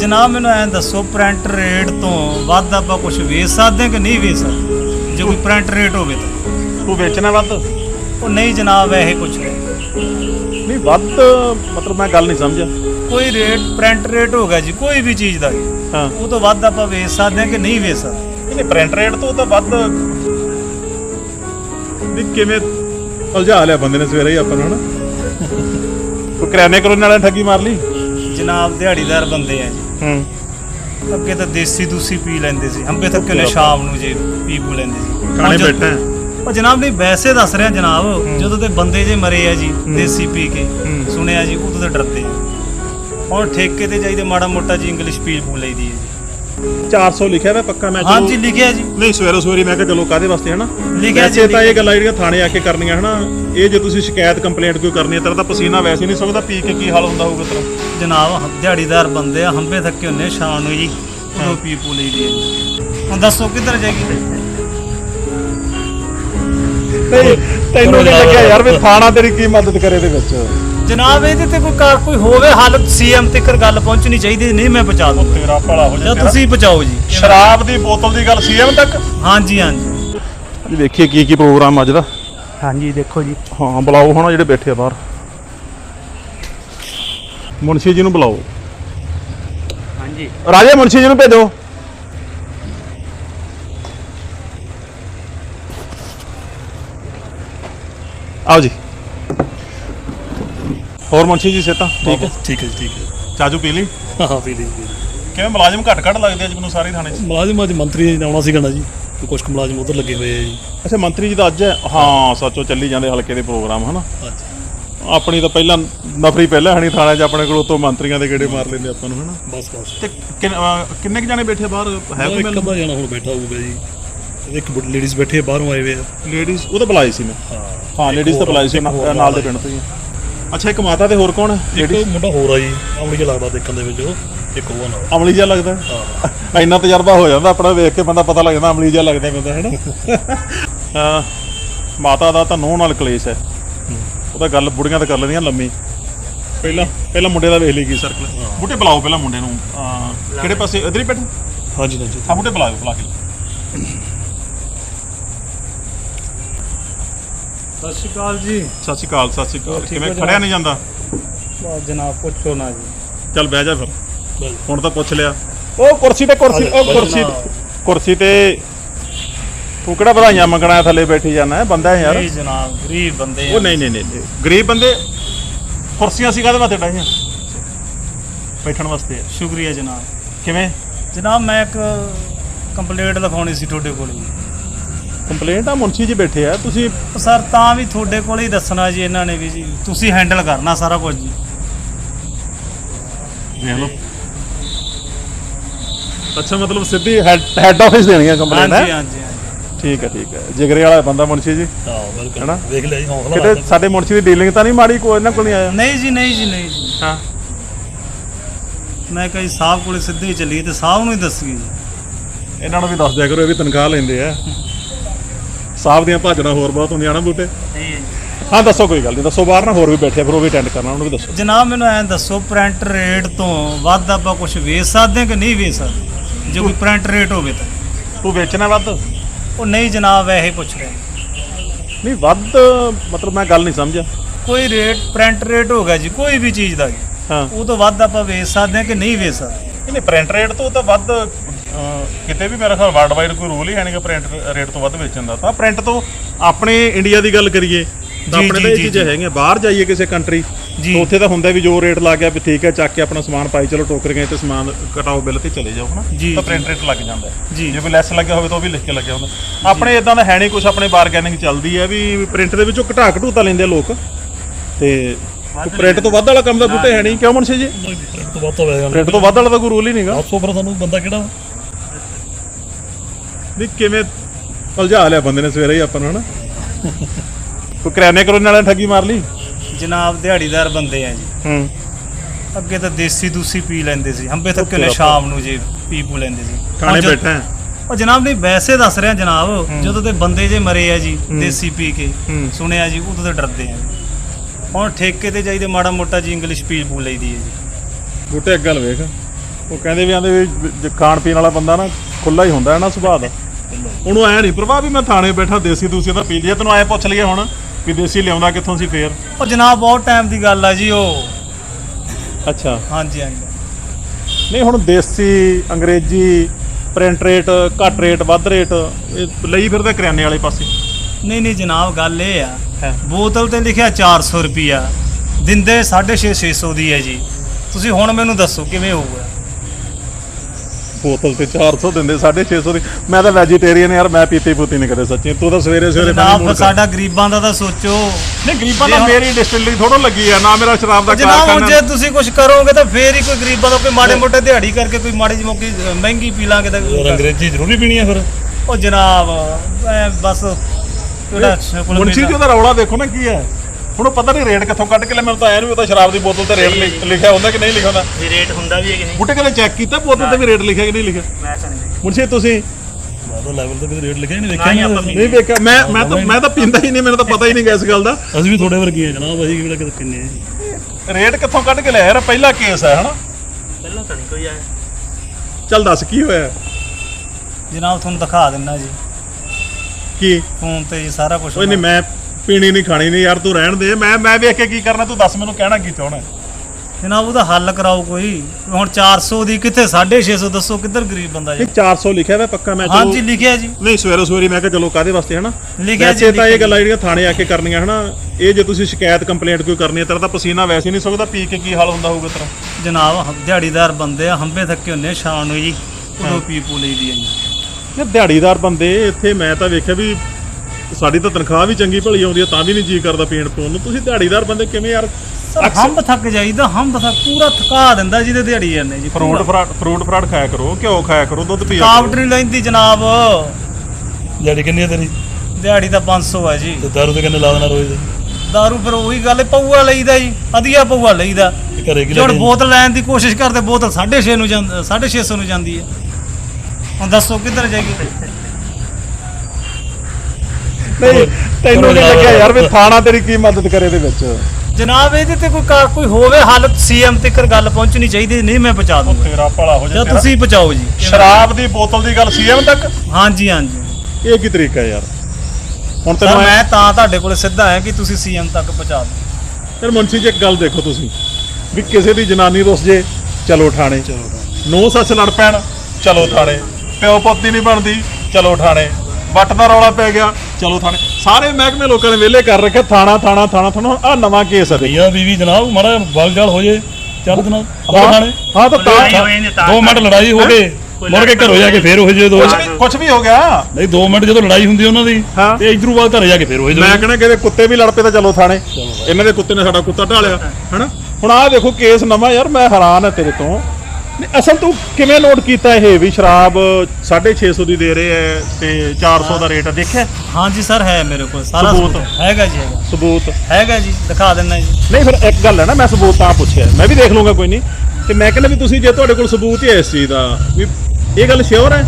ਜਨਾਬ ਮੈਨੂੰ ਐਂ ਦੱਸੋ ਪ੍ਰਿੰਟ ਰੇਟ ਤੋਂ ਵੱਧ ਆਪਾਂ ਕੁਝ ਵੇਚ ਸਕਦੇ ਹਾਂ ਕਿ ਨਹੀਂ ਵੇਚ ਸਕਦੇ? ਜੇ ਕੋਈ ਪ੍ਰਿੰਟ ਰੇਟ ਹੋਵੇ ਤਾਂ। ਤੂੰ ਵੇਚਣਾ ਵੱਧ? ਉਹ ਨਹੀਂ ਜਨਾਬ ਇਹ ਕੁਝ ਨਹੀਂ। ਨਹੀਂ ਵੱਧ ਮਤਲਬ ਮੈਂ ਗੱਲ ਨਹੀਂ ਸਮਝਿਆ। ਕੋਈ ਰੇਟ ਪ੍ਰਿੰਟ ਰੇਟ ਹੋਗਾ ਜੀ ਕੋਈ ਵੀ ਚੀਜ਼ ਦਾ। ਹਾਂ। ਉਹ ਤੋਂ ਵੱਧ ਆਪਾਂ ਵੇਚ ਸਕਦੇ ਹਾਂ ਕਿ ਨਹੀਂ ਵੇਚ ਸਕਦੇ? ਇਹਨੇ ਪ੍ਰਿੰਟ ਰੇਟ ਤੋਂ ਤਾਂ ਵੱਧ। ਵੀ ਕਿਵੇਂ ਉਲਝਾ ਲਿਆ ਬੰਦੇ ਨੇ ਸਵੇਰੇ ਹੀ ਆਪਾਂ ਨੂੰ ਹਨਾ? ਕੋਈ ਕਰਿਆਨੇ ਕਰੋਨੇ ਵਾਲਿਆਂ ਨੇ ਠੱਗੀ ਮਾਰ ਲਈ? ਜਨਾਬ ਦਿਹਾੜੀਦਾਰ ਬੰਦੇ ਆ ਜੀ। ਹੂੰ। ਅੱਗੇ ਤਾਂ ਦੇਸੀ ਦੂਸੀ ਪੀ ਲੈਂਦੇ ਸੀ। ਹੰਬੇ ਤੱਕ ਨੇ ਸ਼ਾਮ ਨੂੰ ਜੇ ਪੀ ਪੂ ਲੈਂਦੇ ਸੀ। ਹੁਣ ਜਦ- ਬੈਠਾ। ਹੈ। ਉਹ ਜਨਾਬ ਨਹੀਂ ਵੈਸੇ ਦੱਸ ਰਿਹਾ ਜਨਾਬ ਜਦੋਂ ਤੇ ਬੰਦੇ ਜੇ ਮਰੇ ਆ ਜੀ ਦੇਸੀ ਪੀ ਕੇ ਹੂੰ। ਸੁਣਿਆ ਜੀ ਉਦੋਂ ਤੇ ਡਰਦੇ ਆ। ਹੁਣ ਠੇਕੇ ਤੇ ਜਾਈਦੇ ਮਾੜਾ ਮੋਟਾ ਜੀ ਇੰਗਲਿਸ਼ ਪੀ ਪੂ ਲਈਦੀ ਹੈ ਜੀ। 400 ਲਿਖਿਆ ਵਾ ਪੱਕਾ ਮੈਂ ਹਾਂਜੀ ਲਿਖਿਆ ਜੀ। ਨਹੀਂ ਸਵੇਰੇ ਸਵੇਰੇ ਮੈਂ ਕਿਹਾ ਚਲੋ ਕਾਦੇ ਵਾਸਤੇ ਹਨਾ? ਲਿਖਿਆ ਜੀ, ਤਾਂ ਇਹ। ਗੱਲਾਂ ਜਿਹੜੀਆਂ ਥਾਣੇ ਆ ਕੇ ਕਰਨੀਆਂ ਹਨਾ ਇਹ ਜੇ ਤੁਸੀਂ ਸ਼ਿਕਾਇਤ ਕੰਪਲੇਂਟ ਕੋਈ ਕਰਨੀ ਹੈ ਤੇਰਾ ਤਾਂ ਪਸੀਨਾ ਵੈਸੇ ਨਹੀਂ ਸੁੱਕਦਾ ਪੀ ਕੇ ਕੀ ਹਾਲ ਹੁੰਦਾ ਹੋਊਗਾ ਤੇਰਾ? ਜਨਾਬ ਦਿਹਾੜੀਦਾਰ ਬੰਦੇ ਆ ਹੰਬੇ ਥੱਕੇ ਹੁੰਨੇ ਸ਼ਾਮ ਨੂੰ ਜੀ ਉਦੋਂ ਪੀ ਪੂ ਲਈਦੀ ਹੈ। ਹੁਣ ਦੱਸੋ ਕਿੱਧਰ ਜਾਏਗੀ? ਨਹੀਂ ਤੈਨੂੰ ਨਹੀਂ ਲੱਗਿਆ ਯਾਰ ਵੀ ਥਾਣਾ ਤੇਰੀ ਕੀ ਮਦਦ ਕਰੇ ਦੇ ਵਿੱਚ? ਜਨਾਬ ਇਹਦੇ ਤੇ ਕੋਈ ਕਾਰ ਕੋਈ ਹੋਵੇ ਹੱਲ ਸੀਐਮ ਤੱਕ ਗੱਲ ਪਹੁੰਚਣੀ ਚਾਹੀਦੀ ਨਹੀਂ ਮੈਂ ਪਹੁੰਚਾ ਦੂੰ ਤੇਰਾ ਭਲਾ ਹੋ ਜਾਂ ਤੁਸੀਂ ਪਹੁੰਚਾਓ ਜੀ। ਸ਼ਰਾਬ ਦੀ ਬੋਤਲ ਦੀ ਗੱਲ ਸੀਐਮ ਤੱਕ? ਹਾਂਜੀ ਹਾਂਜੀ। ਜੀ ਵੇਖੀਏ ਕੀ ਕੀ ਪ੍ਰੋਗਰਾਮ ਅੱਜ ਦਾ। ਹਾਂਜੀ ਦੇਖੋ ਜੀ। ਹਾਂ ਬੁਲਾਓ ਹੁਣ ਜਿਹੜੇ ਬੈਠੇ ਆ ਬਾਹਰ। ਮੁਨਸ਼ੀ ਜੀ ਨੂੰ ਬੁਲਾਓ। ਹਾਂਜੀ। ਰਾਜੇ ਮੁਨਸ਼ੀ ਜੀ ਨੂੰ ਭੇਜੋ। ਆਓ ਜੀ। ਹੋਰ ਮੁਨਸ਼ੀ ਜੀ ਸੇਤਾ ਠੀਕ ਹੈ? ਠੀਕ ਹੈ ਜੀ, ਠੀਕ ਹੈ। ਚਾਜੂ ਪੀ ਲਈ? ਹਾਂ ਪੀ ਲਈ। ਕਿਵੇਂ ਮੁਲਾਜ਼ਮ ਘੱਟ ਘੱਟ ਲੱਗਦੇ ਅੱਜ ਮੈਨੂੰ ਸਾਰੇ ਥਾਣੇ 'ਚ? ਮੁਲਾਜ਼ਮ ਅੱਜ ਮੰਤਰੀ ਨੇ ਆਉਣਾ ਸੀਗਾ ਨਾ ਜੀ ਤੇ ਕੁਝ ਕੁ ਮੁਲਾਜ਼ਮ ਉਧਰ ਲੱਗੇ ਹੋਏ ਆ ਜੀ। ਅੱਛਾ ਮੰਤਰੀ ਜੀ ਦਾ ਅੱਜ ਹੈ। ਹਾਂ ਸੱਚੋ ਚੱਲੀ ਜਾਂਦੇ ਹਲਕੇ ਦੇ ਪ੍ਰੋਗਰਾਮ ਹਨਾ? ਅੱਜ ਆਪਣੀ ਤਾਂ ਪਹਿਲਾਂ ਨਫਰੀ ਪਹਿਲਾਂ ਹਣੀ ਥਾਣੇ 'ਚ ਆਪਣੇ ਕੋਲ ਉਤੋਂ ਮੰਤਰੀਆਂ ਦੇ ਗੇੜੇ ਮਾਰ ਲੈਂਦੇ ਆਪਾਂ ਨੂੰ ਹਨਾ? ਬਸ ਬਸ। ਤੇ ਕਿੰਨ- ਅਹ ਕਿੰਨੇ ਕੁ ਜਾਣੇ ਬੈਠੇ ਆ ਬਾਹਰ? ਹੈ ਕੋਈ ਇੱਕ ਅੱਧਾ ਜਣਾ ਹੁਣ ਬੈਠਾ ਹੋਊਗਾ ਜੀ। ਤੇ ਇੱਕ ਲੇਡੀਜ਼ ਬੈਠੇ ਆ, ਬਾਹਰੋਂ ਆਏ ਹੋਏ ਆ। ਲੇਡੀਜ਼ ਉਹ ਤਾਂ ਬੁਲਾਈ ਸੀ ਮੈਂ। ਹਾਂ। ਹਾਂ ਲੇਡੀਜ਼ ਤਾਂ ਬੁਲਾਈ ਸੀ ਨਾਲ ਦੇ ਪਿੰਡ ਤੋਂ ਹੀ ਆ। ਅੱਛਾ ਇੱਕ ਮਾਤਾ ਤੇ ਹੋਰ ਕੌਣ ਹੈ ਇੱਕ ਮੁੰਡਾ ਹੋਰ ਆ ਜੀ ਆਉਣੀ ਜਿਹਾ ਲੱਗਦਾ ਦੇਖਣ ਦੇ ਵਿੱਚ ਉਹ ਇੱਕ ਉਹ ਨਾਲ। ਅਮਲੀ ਜਿਹਾ ਲੱਗਦਾ? ਹਾਂ। ਇੰਨਾ ਤਜਰਬਾ ਹੋ ਜਾਂਦਾ ਆਪਣਾ ਵੇਖ ਕੇ ਬੰਦਾ ਪਤਾ ਲੱਗ ਜਾਂਦਾ ਅਮਲੀ ਜਿਹਾ ਲੱਗਦਾ ਬੰਦਾ ਹੈ ਨਾ? ਹਾਂ। ਮਾਤਾ ਦਾ ਤਾਂ ਨੋਹ ਨਾਲ ਕਲੇਸ਼ ਹੈ। ਉਹਦਾ ਗੱਲ ਬੁੜੀਆਂ ਤੇ ਕਰ ਲੈਂਦੀਆਂ ਲੰਮੀ। ਪਹਿਲਾਂ ਪਹਿਲਾਂ ਮੁੰਡੇ ਦਾ ਵੇਖ ਲਈ ਕੀ ਸਰਕਲ ਬੁੱਟੇ ਬੁਲਾਓ ਪਹਿਲਾਂ ਮੁੰਡੇ ਨੂੰ। ਅਹ, ਕਿਹੜੇ ਪਾਸੇ? ਇਧਰ ਹੀ ਬੈਠੇ। ਹਾਂਜੀ ਹਾਂਜੀ। ਹਾਂ ਬੁੱਟੇ ਬੁਲਾਓ ਬੁਲਾ ਕੇ। ਸਤਿ ਸ਼੍ਰੀ ਅਕਾਲ ਜੀ। ਸਤਿ ਸ਼੍ਰੀ ਅਕਾਲ ਸਤਿ ਸ਼੍ਰੀ ਅਕਾਲ। ਠੀਕ ਕਿਵੇਂ ਹੋ ਖੜਿਆ ਨਹੀਂ ਜਾਂਦਾ? ਬਸ ਜਨਾਬ ਪੁੱਛੋ ਨਾ ਜੀ। ਚੱਲ ਬਹਿ ਜਾ ਫਿਰ। ਹੁਣ ਤਾਂ ਪੁੱਛ ਲਿਆ। ਉਹ ਕੁਰਸੀ ਤੇ ਕੁਰਸੀ ਉਹ ਕੁਰਸੀ। ਕੁਰਸੀ ਤੇ ਤੂੰ ਕਿਹੜਾ ਵਧਾਈਆਂ ਮੰਗਣਾ ਹੈ, ਥੱਲੇ ਬੈਠੀ ਜਾਣਾ ਹੈ? ਬੰਦਾ ਹੈ ਯਾਰ। ਨਹੀਂ ਜਨਾਬ ਗਰੀਬ ਬੰਦੇ ਆ। ਉਹ ਨਹੀਂ ਨਹੀਂ ਨਹੀਂ ਨਹੀਂ। ਗਰੀਬ ਬੰਦੇ ਕੁਰਸੀਆਂ ਸੀ ਕਾਹਦੇ ਵਾਸਤੇ ਡਾਈਆਂ ਬੈਠਣ ਵਾਸਤੇ। ਸ਼ੁਕਰੀਆ ਜਨਾਬ। ਕਿਵੇਂ? ਜਨਾਬ ਮੈਂ ਇੱਕ ਕੰਪਲੇਂਟ ਲਿਖਾਉਣੀ ਸੀ ਤੁਹਾਡੇ ਕੋਲ ਜੀ। ਕੰਪਲੇਂਟ ਆ ਮੁਨਸ਼ੀ ਜੀ ਬੈਠੇ ਆ ਤੁਸੀਂ ਸਰ ਤਾਂ ਵੀ ਤੁਹਾਡੇ ਕੋਲ ਹੀ ਦੱਸਣਾ ਜੀ ਇਹਨਾਂ ਨੇ ਵੀ ਜੀ। ਤੁਸੀਂ ਹੈਂਡਲ ਕਰਨਾ ਸਾਰਾ ਕੁਝ ਜੀ। ਦੇਖ ਲਓ। ਅੱਛਾ ਮਤਲਬ ਸਿੱਧੀ ਹੈੱਡ ਆਫਿਸ ਦੇਣੀ ਹੈ ਕੰਪਲੇਂਟ ਹਾਂਜੀ ਹੈ? ਹਾਂਜੀ ਹਾਂਜੀ। ਠੀਕ ਹੈ ਠੀਕ ਹੈ ਜਿਗਰੇ ਵਾਲਾ ਬੰਦਾ ਮੁਨਸ਼ੀ ਜੀ। ਹਾਂ ਬਿਲਕੁਲ ਹੈਨਾ? ਵੇਖ ਲਿਆ ਜੀ ਹੌਸਲਾ ਕਿਤੇ। ਸਾਡੇ ਮੁਨਸ਼ੀ ਦੀ ਡੀਲਿੰਗ ਤਾਂ ਨਹੀਂ ਮਾੜੀ ਕੋਈ ਇਹਨਾਂ ਕੋਲ ਨਹੀਂ ਆਇਆ। ਨਹੀਂ ਜੀ ਨਹੀਂ ਜੀ ਨਹੀਂ ਜੀ। ਹਾਂ। ਮੈਂ ਕਹੀ ਸਾਹਿਬ ਕੋਲੇ ਸਿੱਧੇ ਹੀ ਚੱਲੀਏ ਤੇ ਸਾਹਿਬ ਨੂੰ ਹੀ ਦੱਸੀਏ ਜੀ। ਇਹਨਾਂ ਨੂੰ ਵੀ ਦੱਸ ਦਿਆ ਕਰੋ ਇਹ ਵੀ ਤਨਖਾਹ ਲੈਂਦੇ ਆ। ਸਾਹਿਬ ਦੀਆਂ ਭਾਜਣਾ ਹੋਰ ਬਹੁਤ ਹੁੰਦੀਆਂ ਨਾ ਬੂਟੇ। ਹਾਂ ਦੱਸੋ ਕੋਈ ਗੱਲ ਨਹੀਂ ਦੱਸੋ ਬਾਹਰ ਨਾ ਹੋਰ ਵੀ ਬੈਠੇ ਆ, ਫਿਰ ਉਹ ਵੀ ਅਟੈਂਡ ਕਰਨਾ ਉਹਨੂੰ ਵੀ ਦੱਸੋ। ਜਨਾਬ ਮੈਨੂੰ ਐਂ ਦੱਸੋ ਪ੍ਰਿੰਟ ਰੇਟ ਤੋਂ ਵੱਧ ਆਪਾਂ ਕੁਝ ਵੇਚ ਸਕਦੇ ਹਾਂ ਕਿ ਨਹੀਂ ਵੇਚ ਸਕਦੇ? ਜੇ ਕੋਈ ਪ੍ਰਿੰਟ ਰੇਟ ਹੋਵੇ ਤਾਂ। ਤੂੰ ਵੇਚਣਾ ਵੱਧ? ਉਹ ਨਹੀਂ ਜਨਾਬ ਇਹ ਪੁੱਛ ਰਿਹਾ। ਨਹੀਂ ਵੱਧ ਮਤਲਬ ਮੈਂ ਗੱਲ ਨਹੀਂ ਸਮਝਿਆ। ਕੋਈ ਰੇਟ ਪ੍ਰਿੰਟ ਰੇਟ ਹੋਗਾ ਜੀ ਕੋਈ ਵੀ ਚੀਜ਼ ਦਾ ਜੀ। ਹਾਂ। ਉਹ ਤੋਂ ਵੱਧ ਆਪਾਂ ਵੇਚ ਸਕਦੇ ਹਾਂ ਕਿ ਨਹੀਂ ਵੇਚ ਸਕਦੇ? ਇਹਨੇ ਪ੍ਰਿੰਟ ਰੇਟ ਤੋਂ ਤਾਂ ਵੱਧ ਕਿਤੇ ਵੀ ਮੇਰਾ ਖਿਆਲ ਵਰਲਡ ਵਾਈਡ ਕੋਈ ਰੂਲ ਹੀ ਹੈ ਨਹੀਂਗਾ ਪ੍ਰਿੰਟ ਰੇਟ ਤੋਂ ਵੱਧ ਵੇਚਣ ਦਾ ਤਾਂ ਪ੍ਰਿੰਟ ਤੋਂ ਆਪਣੇ ਇੰਡੀਆ ਦੀ ਗੱਲ ਕਰੀਏ ਤਾਂ ਆਪਣੇ ਤਾਂ ਇਹ ਚੀਜ਼ਾਂ। ਹੈਗੀਆਂ ਬਾਹਰ ਜਾਈਏ ਕਿਸੇ ਕੰਟਰੀ। ਤਾਂ ਉੱਥੇ ਤਾਂ ਹੁੰਦਾ ਵੀ ਜੋ ਰੇਟ ਲੱਗ ਗਿਆ ਵੀ ਠੀਕ ਹੈ ਚੱਕ ਕੇ ਆਪਣਾ ਸਮਾਨ ਪਾਈ ਚਲੋ ਟੋਕਰ ਗਏ ਤੇ ਸਮਾਨ ਕਟਾਓ ਬਿੱਲ ਤੇ ਚਲੇ ਜਾਓ ਹਨਾ ਤਾਂ। ਪ੍ਰਿੰਟ ਰੇਟ ਲੱਗ ਜਾਂਦਾ। ਜੀ। ਕੋਈ ਲੈਸ ਲੱਗਿਆ ਹੋਵੇ ਤਾਂ ਉਹ ਵੀ ਲਿਖ ਕੇ ਲੱਗਿਆ ਹੁੰਦਾ ਆਪਣੇ ਇਦਾਂ ਦਾ ਹੈ ਨਹੀਂ ਕੁਝ ਆਪਣੇ ਬਾਰਗੇਨਿੰਗ ਚੱਲਦੀ ਹੈ ਵੀ ਪ੍ਰਿੰਟ ਦੇ ਵਿੱਚੋਂ ਘਟਾ ਘਟੂਤਾ ਲੈਂਦੇ ਲੋਕ ਤੇ ਪ੍ਰਿੰਟ ਤੋਂ ਵੱਧ ਵਾਲਾ ਕੰਮ ਦਾ ਬੂਟੇ ਹੈ ਨਹੀਂ ਕਿਉਂ ਮਨਸ਼ੇ ਜੀ ਪ੍ਰਿੰਟ ਤੋਂ ਵੱਧ ਵੈਸੇ ਪ੍ਰਿੰਟ ਤੋਂ ਵੱਧ ਵਾਲਾ ਤਾਂ ਕੋਈ ਰੂਲ ਹੀ ਨਹੀਂਗਾ ਦੱਸੋ ਫਿਰ ਸਾਨੂੰ ਬੰਦਾ ਕਿਹੜਾ ਨਹੀਂ ਕਿਵੇਂ ਉਲਝਾ ਲਿਆ ਬੰਦੇ ਨੇ ਸਵੇਰੇ ਹੀ ਆਪਾਂ ਨੂੰ ਹਨਾ? ਕੋਈ ਕਰਿਆਨੇ ਕਰੋਨੇ ਵਾਲਿਆਂ ਨੇ ਠੱਗੀ ਮਾਰ ਲਈ? ਜਨਾਬ ਦਿਹਾੜੀਦਾਰ ਬੰਦੇ ਆ ਜੀ। ਹੂੰ। ਅੱਗੇ ਤਾਂ ਦੇਸੀ ਦੂਸੀ ਪੀ ਲੈਂਦੇ ਸੀ ਹੰਬੇ ਤੱਕ ਨੇ ਸ਼ਾਮ ਨੂੰ ਜੇ ਪੀ ਪੂ ਲੈਂਦੇ ਸੀ। ਖਾਣੇ ਬੈਠਾ ਹੈ। ਉਹ ਜਨਾਬ ਨਹੀਂ ਵੈਸੇ ਦੱਸ ਰਿਹਾ ਜਨਾਬ ਜਦੋਂ ਤੇ ਬੰਦੇ ਜੇ ਮਰੇ ਆ ਜੀ ਦੇਸੀ ਪੀ ਕੇ। ਸੁਣਿਆ ਜੀ ਉਦੋਂ ਤੇ ਡਰਦੇ ਆ ਹੁਣ ਠੇਕੇ ਤੇ ਜਾਈਦੇ ਮਾੜਾ ਮੋਟਾ ਜੀ ਇੰਗਲਿਸ਼ ਪੀ ਪੂ ਲਈਦੀ ਹੈ ਜੀ। ਬੂਟੇ ਅੱਗਲ ਵੇਖ। ਉਹ ਕਹਿੰਦੇ ਵੀ ਆਂਦੇ ਵੀ ਖਾਣ ਪੀਣ ਵਾਲਾ ਬੰਦਾ ਨਾ ਖੁੱਲਾ ਹੀ ਹੁੰਦਾ ਹੈ ਨਾ ਸੁਭਾਅ ਦਾ। ਉਹਨੂੰ ਐ ਨਹੀਂ ਪ੍ਰਭਾਵ ਵੀ ਮੈਂ ਥਾਣੇ ਬੈਠਾ ਦੇਸੀ ਦੂਸੀ ਦਾ ਪੀ ਲਿਆ ਤੈਨੂੰ ਐ ਪੁੱਛ ਲਈਏ ਹੁਣ ਵੀ ਦੇਸੀ ਲਿਆਉਂਦਾ ਕਿੱਥੋਂ ਸੀ ਫੇਰ? ਉਹ ਜਨਾਬ ਬਹੁਤ ਟਾਈਮ ਦੀ ਗੱਲ ਆ ਜੀ ਉਹ। ਅੱਛਾ। ਹਾਂਜੀ ਹਾਂਜੀ। ਨਹੀਂ ਹੁਣ ਦੇਸੀ ਅੰਗਰੇਜ਼ੀ ਪ੍ਰਿੰਟ ਰੇਟ ਘੱਟ ਰੇਟ ਵੱਧ ਰੇਟ ਇਹ ਲਈ ਫਿਰਦਾ ਕਰਿਆਨੇ ਵਾਲੇ ਪਾਸੇ? ਨਹੀਂ ਨਹੀਂ ਜਨਾਬ ਗੱਲ ਇਹ ਆ। ਬੋਤਲ ਤੇ ਲਿਖਿਆ 400 ਰੁਪਿਆ ਦਿੰਦੇ 650 600 ਦੀ ਹੈ ਜੀ। ਤੁਸੀਂ ਹੁਣ ਮੈਨੂੰ ਦੱਸੋ ਕਿਵੇਂ ਹੋਊਗਾ? ਬੋਤਲ ਤੇ 400 ਦਿੰਦੇ 650 ਦੀ। ਮੈਂ ਤਾਂ ਵੈਜੀਟੇਰੀਅਨ ਯਾਰ ਮੈਂ ਪੀਤੀ ਪੂਤੀ ਨਹੀਂ ਕਦੇ ਸੱਚੀ। ਤੂੰ ਤਾਂ ਸਵੇਰੇ ਸਵੇਰੇ ਜਨਾਬ ਫਿਰ ਸਾਡਾ ਗਰੀਬਾਂ ਦਾ ਤਾਂ ਸੋਚੋ। ਨਹੀਂ ਗਰੀਬਾਂ ਦਾ ਮੇਰੀ ਡਿਸਟਿਲਰੀ ਥੋੜੋ ਲੱਗੀ ਆ ਨਾ ਮੇਰਾ ਸ਼ਰਾਬ ਦਾ ਜਨਾਬ ਹੁਣ ਜੇ ਤੁਸੀਂ ਕੁਝ ਕਰੋਗੇ ਤਾਂ ਫੇਰ ਹੀ ਕੋਈ ਗਰੀਬਾਂ ਦਾ ਕੋਈ ਮਾੜੇ ਮੋਟੇ ਦਿਹਾੜੀ ਕਰਕੇ ਕੋਈ ਮਾੜੀ ਜਿਹੀ ਮਹਿੰਗੀ ਪੀ ਲਾਂਗੇ ਤਾਂ ਅੰਗਰੇਜ਼ੀ ਜ਼ਰੂਰੀ ਪੀਣੀ ਹੈ ਫਿਰ। ਉਹ ਜਨਾਬ ਬਸ ਮੁਨਸ਼ੀ ਜੀ। ਉਹਦਾ ਰੌਲਾ ਦੇਖੋ ਨਾ ਕੀ ਹੈ। ਹੁਣ ਉਹ ਪਤਾ ਨਹੀਂ ਰੇਟ ਕਿੱਥੋਂ ਕੱਢ ਕੇ ਲੈ ਮੈਨੂੰ ਤਾਂ ਐ ਨਹੀਂ ਪਤਾ ਸ਼ਰਾਬ ਦੀ ਬੋਤਲ ਤੇ ਰੇਟ ਲਿਖ- ਲਿਖਿਆ ਹੁੰਦਾ ਕਿ ਨਹੀਂ ਲਿਖਿਆ ਹੁੰਦਾ? ਵੀ ਰੇਟ ਹੁੰਦਾ ਵੀ ਹੈ ਕਿ ਨਹੀਂ? ਬੁੱਟੇ ਕਦੇ ਚੈੱਕ ਕੀਤਾ ਬੋਤਲ ਤੇ ਵੀ ਰੇਟ ਲਿਖਿਆ ਕਿ ਨਹੀਂ ਲਿਖਿਆ? ਮੈਂ ਤਾਂ ਨਹੀਂ ਮੁਨਸ਼ੀ ਤੁਸੀਂ ਮਾਦਾ ਲੈਵਲ ਤੇ ਵੀ ਰੇਟ ਲਿਖਿਆ ਨਹੀਂ ਦੇਖਿਆ। ਨਹੀਂ ਵੇਖਿਆ। ਮੈਂ ਮੈਂ ਤਾਂ ਮੈਂ ਤਾਂ ਪੀਂਦਾ ਹੀ ਨਹੀਂ ਮੈਨੂੰ ਤਾਂ ਪਤਾ ਹੀ ਨਹੀਂ ਗਿਆ ਇਸ ਗੱਲ ਦਾ। ਅਸੀਂ ਵੀ ਥੋੜੇ ਵਰਗੇ ਆ ਜਨਾਬ ਅਸੀਂ ਕਿਹੜਾ ਕਿਤੇ ਪੀਨੇ ਆ। ਜੀ ਰੇਟ ਕਿੱਥੋਂ ਕੱਢ ਕੇ ਲਿਆ ਯਾਰ ਪਹਿਲਾ ਕੇਸ ਹੈ ਹਨਾ? ਪਹਿਲਾਂ ਤਾਂ ਨਹੀਂ ਕੋਈ ਆਇਆ। ਚੱਲ ਦੱਸ ਕੀ ਹੋਇਆ? ਜਨਾਬ ਤੁਹਾਨੂੰ ਦਿਖਾ ਦਿੰਨਾ ਜੀ। ਕੀ? ਫੋਨ ਤੇ ਸਾਰਾ ਕੁਝ ਓਏ ਨਹੀਂ ਮੈਂ ਪੀਣੀ ਨਹੀਂ ਖਾਣੀ ਨਹੀਂ। ਯਾਰ ਤੂੰ ਰਹਿਣ ਦੇ। ਮੈਂ ਮੈਂ ਵੇਖ ਕੇ ਕੀ ਕਰਨਾ ਤੂੰ ਦੱਸ ਮੈਨੂੰ ਕਹਿਣਾ ਕੀ ਚਾਹਣਾ ਜਨਾਬ ਉਹਦਾ ਹੱਲ ਕਰਾਓ ਕੋਈ। ਹੁਣ 400 ਦੀ ਕਿੱਥੇ 650 ਦੱਸੋ ਕਿੱਧਰ ਗਰੀਬ ਬੰਦਾ ਜੀ। ਇਹ 400 ਲਿਖਿਆ ਹੋਇਆ ਪੱਕਾ ਮੈਂ ਹਾਂਜੀ ਲਿਖਿਆ ਜੀ। ਨਹੀਂ ਸਵੇਰੇ ਸਵੇਰੇ ਮੈਂ ਕਿਹਾ ਚਲੋ ਕਾਦੇ ਵਾਸਤੇ ਹਨਾ? ਲਿਖਿਆ ਜੀ, ਵੈਸੇ ਤਾਂ ਇਹ ਗੱਲਾਂ ਜਿਹੜੀਆਂ ਥਾਣੇ ਆ ਕੇ ਕਰਨੀਆਂ ਹਨਾ? ਇਹ ਜੇ ਤੁਸੀਂ ਸ਼ਿਕਾਇਤ ਕੰਪਲੇਂਟ ਕੋਈ ਕਰਨੀ ਹੈ ਤੇਰਾ ਤਾਂ ਪਸੀਨਾ ਵੈਸੇ ਨਹੀਂ ਸੁੱਕਦਾ ਪੀ ਕੇ ਕੀ ਹਾਲ ਹੁੰਦਾ ਹੋਊਗਾ ਤੇਰਾ? ਜਨਾਬ ਦਿਹਾੜੀਦਾਰ ਬੰਦੇ ਆ ਹੰਬੇ ਥੱਕੇ ਆ ਸ਼ਾਮ ਨੂੰ ਜੀ। ਉਦੋਂ ਪੀ ਪੂ ਲਈਦੀ ਆ ਜੀ। ਇਹ ਦਿਹਾੜੀਦਾਰ ਬੰਦੇ ਇੱਥੇ ਮੈਂ ਤਾਂ ਵੇਖਿਆ ਵੀ ਸਾਡੀ ਤਾਂ ਤਨਖਾਹ ਵੀ ਚੰਗੀ ਭਲੀ ਆਉਂਦੀ ਹੈ ਤਾਂ ਵੀ ਨਹੀਂ ਜੀ ਕਰਦਾ ਪੀਣ ਪੂਣ ਨੂੰ। ਤੁਸੀਂ ਦਿਹਾੜੀਦਾਰ ਬੰਦੇ ਕਿਵੇਂ ਯਾਰ? ਹੰਬ ਥੱਕ ਜਾਈਦਾ ਹੰਬ ਥੱਕ ਪੂਰਾ ਥਕਾ ਦਿੰਦਾ ਜਿਹਦੇ ਦਿਹਾੜੀ ਜਾਂਦੇ ਜੀ ਫਰੂਟ ਫਰਾਟ ਫਰੂਟ ਫਰਾਟ ਖਾਇਆ ਕਰੋ ਘਿਓ ਖਾਇਆ ਕਰੋ ਦੁੱਧ ਪੀਆ ਕਾਵਟ ਨਹੀਂ ਲੈਂਦੀ ਜਨਾਬ। ਜਿਹੜੀ ਕਿੰਨੀ ਹੈ ਤੇਰੀ? ਦਿਹਾੜੀ ਤਾਂ 500 ਹੈ ਜੀ। ਤੇ ਦਾਰੂ ਤੇ ਕਿੰਨੇ ਲਾ ਦੇਣਾ ਰੋਜ਼ ਦੇ? ਦਾਰੂ ਫਿਰ ਉਹੀ ਗੱਲ ਹੈ ਪਊਆ ਲਈਦਾ ਜੀ ਅਧੀਆ ਪਊਆ ਲਈਦਾ। ਜਦ ਬੋਤਲ ਲੈਣ ਦੀ ਕੋਸ਼ਿਸ਼ ਕਰਦੇ ਬੋਤਲ 650 ਨੂੰ ਜਾਂਦੀ 650 ਨੂੰ ਜਾਂਦੀ ਹੈ ਹੁਣ ਦੱਸੋ ਕਿੱਧਰ ਜਾਈਏ? ਨਹੀਂ ਤੈਨੂੰ ਨਹੀਂ ਲੱਗਿਆ ਯਾਰ ਵੀ ਥਾਣਾ ਤੇਰੀ ਕੀ ਮਦਦ ਕਰੇ ਇਹਦੇ ਵਿੱਚ? ਜਨਾਬ ਇਹਦੇ ਤੇ ਕੋਈ ਕਾ- ਕੋਈ ਹੋਵੇ ਹੱਲ ਸੀਐਮ ਤੱਕ ਗੱਲ ਪਹੁੰਚਣੀ ਚਾਹੀਦੀ ਨਹੀਂ ਮੈਂ ਪਹੁੰਚਾ ਦੂੰਗਾ। ਤੇਰਾ ਭਲਾ ਹੋ ਜਾਂ ਜਾ ਤੁਸੀਂ ਪਹੁੰਚਾਓ ਜੀ। ਸ਼ਰਾਬ ਦੀ ਬੋਤਲ ਦੀ ਗੱਲ ਸੀਐਮ ਤੱਕ? ਹਾਂਜੀ ਹਾਂਜੀ। ਇਹ ਕੀ ਤਰੀਕਾ ਯਾਰ? ਹੁਣ ਸਰ ਤੈਨੂੰ ਮੈਂ ਤਾਂ ਤੁਹਾਡੇ ਕੋਲ ਸਿੱਧਾ ਆਇਆ ਕਿ ਤੁਸੀਂ ਸੀਐਮ ਤੱਕ ਪਹੁੰਚਾ ਦਿਓ। ਫਿਰ ਮੁੰਸ਼ੀ ਜੀ ਇੱਕ ਗੱਲ ਦੇਖੋ ਤੁਸੀਂ। ਵੀ ਕਿਸੇ ਦੀ ਜਨਾਨੀ ਰੁੱਸ ਜੇ ਚਲੋ ਠਾਣੇ ਨੋ ਸੱਸ ਲੜ ਪੈਣ ਚਲੋ ਥਾਣੇ। ਪਿਓ ਪੁੱਤੀ ਨਹੀਂ ਬਣਦੀ ਚਲੋ ਠਾਣੇ ਵੱਟ ਦਾ ਰੌਲਾ ਪੈ ਗਿਆ। ਚਲੋ ਥਾਣੇ। ਸਾਰੇ ਮਹਿਕਮੇ ਲੋਕਾਂ ਨੇ ਵਿਹਲੇ ਕਰ ਰੱਖੇ ਥਾਣਾ ਥਾਣਾ ਥਾਣਾ। ਥਾਣਾ ਆ ਨਵਾਂ ਕੇਸ ਹੈ ਭਈਆ ਬੀਵੀ ਜਨਾਬ ਮਾੜਾ ਬਲ ਜਾਲ ਹੋ ਜੇ। ਚੱਲ ਜਨਾਬ ਆਪਾਂ ਹਾਂ ਖਾਣੇ ਹਾਂ ਤਾਂ ਤਾਂ ਦੋ ਮਿੰਟ ਲੜਾਈ ਹੋ ਗਏ ਮੁੜ ਕੇ ਘਰੋਂ ਜਾ ਕੇ ਫੇਰ ਉਹ ਜੇ ਦੋ ਕੁਝ ਵੀ ਕੁਝ ਵੀ ਹੋ ਗਿਆ? ਨਹੀਂ ਦੋ ਮਿੰਟ ਜਦੋਂ ਲੜਾਈ ਹੁੰਦੀ ਉਹਨਾਂ ਦੀ। ਤੇ ਇਧਰੋਂ ਬਾਅਦ ਘਰੇ ਜਾ ਕੇ ਫੇਰ ਉਹ ਮੈਂ ਕਹਿੰਦਾ ਕਿਤੇ ਕੁੱਤੇ ਵੀ ਲੜ ਪਏ ਤਾਂ ਚਲੋ ਥਾਣੇ। ਇਹਨਾਂ ਦੇ ਕੁੱਤੇ ਨੇ ਸਾਡਾ ਕੁੱਤਾ ਢਾਲਿਆ ਹਨਾ? ਹੁਣ ਆਹ ਦੇਖੋ ਕੇਸ ਨਵਾਂ ਯਾਰ ਮੈਂ ਹੈਰਾਨ ਹਾਂ ਤੇਰੇ ਤੋਂ। ਨਹੀਂ ਅਸਲ ਤੂੰ ਕਿਵੇਂ ਨੋਟ ਕੀਤਾ ਇਹ ਵੀ ਸ਼ਰਾਬ? 650 ਦੀ ਦੇ ਰਹੇ ਐ ਤੇ 400 ਦਾ ਰੇਟ ਆ ਦੇਖਿਆ? ਹਾਂਜੀ ਸਰ ਹੈ ਮੇਰੇ ਕੋਲ ਸਾਰਾ ਸਬੂਤ। ਸਬੂਤ। ਹੈਗਾ ਜੀ ਹੈਗਾ। ਸਬੂਤ। ਹੈਗਾ ਜੀ ਦਿਖਾ ਦਿੰਦਾ ਜੀ। ਨਹੀਂ ਫਿਰ ਇੱਕ ਗੱਲ ਹੈ ਨਾ ਮੈਂ ਸਬੂਤ ਤਾਂ ਪੁੱਛਿਆ ਮੈਂ ਵੀ ਦੇਖ ਲੂੰਗਾ ਕੋਈ ਨਹੀਂ। ਤੇ ਮੈਂ ਕਹਿੰਦਾ ਵੀ ਤੁਸੀਂ ਜੇ ਤੁਹਾਡੇ ਕੋਲ ਸਬੂਤ ਹੀ ਹੈ ਇਸ ਚੀਜ਼ ਦਾ ਵੀ ਇਹ ਗੱਲ ਸ਼ੋਰ ਹੈ?